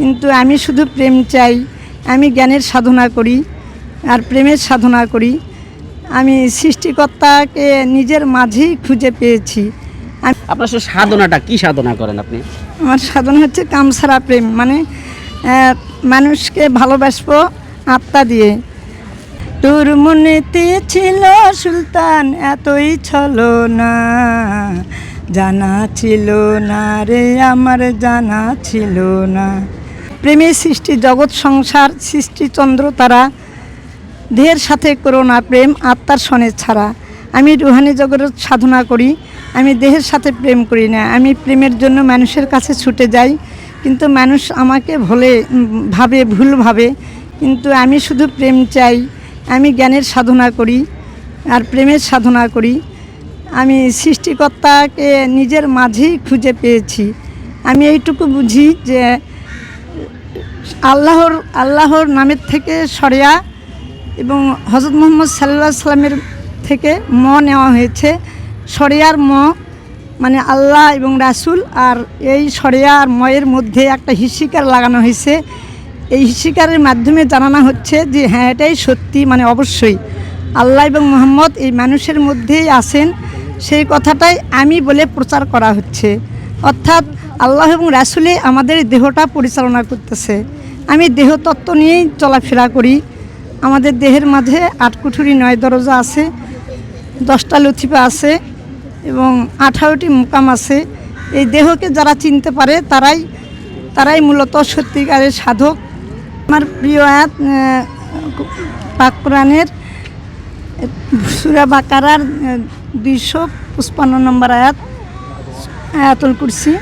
কিন্তু আমি শুধু প্রেম চাই। আমি জ্ঞানের সাধনা করি আর প্রেমের সাধনা করি। আমি সৃষ্টিকর্তাকে নিজের মাঝেই খুঁজে পেয়েছি। আপনার সাধনাটা কি সাধনা করেন আপনি? আমার সাধনা হচ্ছে কামসারা প্রেম মানে মানুষকে ভালোবাসবো আত্মা দিয়ে। তোর মনেতে ছিল সুলতান এতই ছলো না জানা ছিল না রে আমার জানা ছিল না। প্রেমের সৃষ্টি, জগৎ সংসার, সৃষ্টি চন্দ্র, তারা। দেহের সাথে করো না প্রেম, আত্মার সনে ছাড়া। আমি রুহানি জগতের সাধনা করি, আমি দেহের সাথে প্রেম করি না। আমি প্রেমের জন্য মানুষের কাছে ছুটে যাই, কিন্তু মানুষ আমাকে ভোলে ভাবে, ভুল ভাবে। কিন্তু আমি শুধু প্রেম চাই, আমি জ্ঞানের সাধনা করি আর প্রেমের সাধনা করি। আমি সৃষ্টিকর্তাকে নিজের মাঝেই খুঁজে পেয়েছি। আমি এইটুকু বুঝি যে আল্লাহর আল্লাহর নামের থেকে সরিয়া এবং হজরত মোহাম্মদ সাল্লাহ সাল্লামের থেকে ম নেওয়া হয়েছে। সরিয়ার ম মানে আল্লাহ এবং রাসূল আর এই সরিয়া আর ময়ের মধ্যে একটা হিসিকার লাগানো হয়েছে। এই হিসিকারের মাধ্যমে জানানো হচ্ছে যে হ্যাঁ এটাই সত্যি মানে অবশ্যই আল্লাহ এবং মোহাম্মদ এই মানুষের মধ্যেই আছেন। সেই কথাটাই আমি বলে প্রচার করা হচ্ছে। অর্থাৎ আল্লাহ এবং রাসুলে আমাদের দেহটা পরিচালনা করতেছে। আমি দেহতত্ত্ব নিয়েই চলাফেরা করি। আমাদের দেহের মাঝে আট কুঠুরি নয় দরজা আছে দশটা লথিফা আছে এবং আঠারোটি মুকাম আছে। এই দেহকে যারা চিনতে পারে তারাই তারাই মূলত সত্যিকারের সাধক। আমার প্রিয় আয়াত আহ, পাক কোরআনের সুরা বাকারার দুইশো পঁচপান্ন নম্বর আয়াত আয়াতুল কুরসি।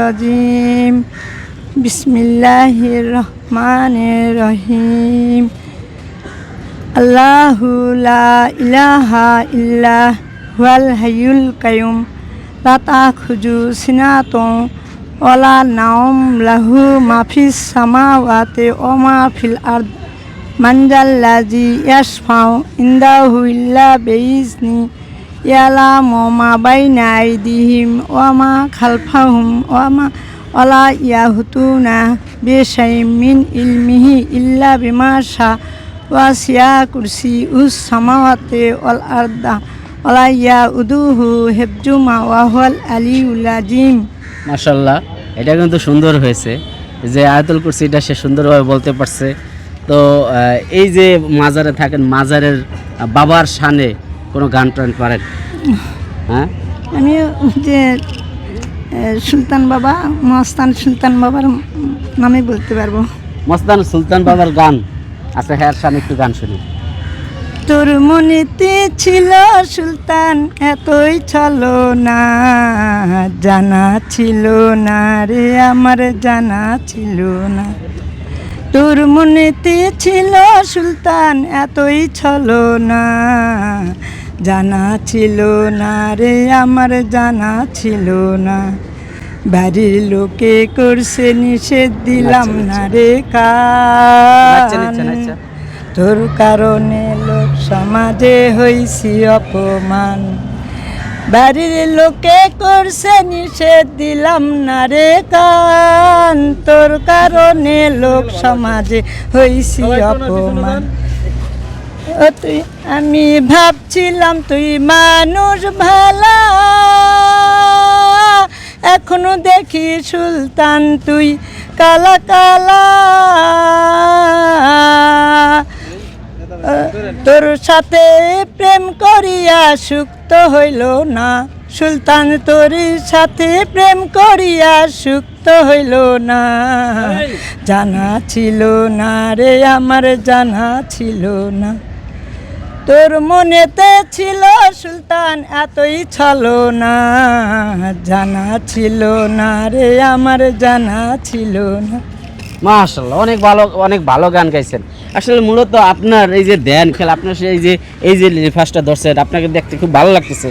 রাজিম। বিসমিল্লাহির রহমানির রহিম। আল্লাহু লা ইলাহা ইল্লা হুয়াল হাইয়ুল কাইয়ুম। লা তাখুজু সিনাতুন ওয়ালা নাওম। লাহু মাফিস সামাওয়াতি ওয়া মা ফিল আরদ। মানজাল্লাজি ইয়াশফাউ ইনদাহু ইল্লা বিইজনি ইয়ালামু মা বাইনা আইদিহিম ওয়া মা খালফাহুম ওয়া মা ওয়ালা ইয়াহুতুনা বিশাইইম মিন ইলমিহি ইল্লা বিমা শা ওয়াসিয়া কুরসি উস সামাওয়াতি ওয়াল আরদা। ওয়ালা ইয়াউদুহু হিফজুমা ওয়া হুয়াল আলিউল আজিম। মাশাল্লাহ এটা কিন্তু সুন্দর হয়েছে যে আয়াতুল কুরসিটা সে সুন্দরভাবে বলতে পারছে। তো এই যে মাজারে থাকেন, মাজারের বাবার শানে কোনো গান টান পারেন? হ্যাঁ? আমি যে সুলতান বাবা মস্তান সুলতান বাবার নামে বলতে পারব। মস্তান সুলতান বাবার গান। আচ্ছা হ্যাঁ শানে একটু গান শুনি। তোর মনেতে ছিল সুলতান এতই ছলো না জানা ছিল না রে আমার জানা ছিল না। তোর মনেতে ছিল সুলতান এতই ছলো না জানা ছিল না রে আমার জানা ছিল না। বাড়ির লোকে করছে নিষেধ দিলাম না রে কান। তোর কারণে লোক সমাজে হইছি অপমান। বাড়ির লোকে করছে নিষেধ দিলাম না রে কান। তোর কারণে লোক সমাজে হইছি অপমান। তুই, আমি ভাবছিলাম তুই মানুষ ভালা। এখনও দেখি সুলতান তুই কালা কালা। তোর সাথে প্রেম করিয়া সুক্ত হইল না। সুলতান তোর সাথে প্রেম করিয়া সুক্ত হইল না। জানা ছিল না রে, আমার জানা ছিল না। তোর মনেতে ছিল সুলতান, এতই ছলো না, জানা ছিল না রে, আমার জানা ছিল না। মাশাল্লাহ, অনেক ভালো অনেক ভালো গান গাইছেন। আসলে মূলত আপনার এই যে ধ্যান খেলা, আপনার সেই যে, এই যে ফার্স্টটা ধরছেন, আপনাকে দেখতে খুব ভালো লাগতেছে।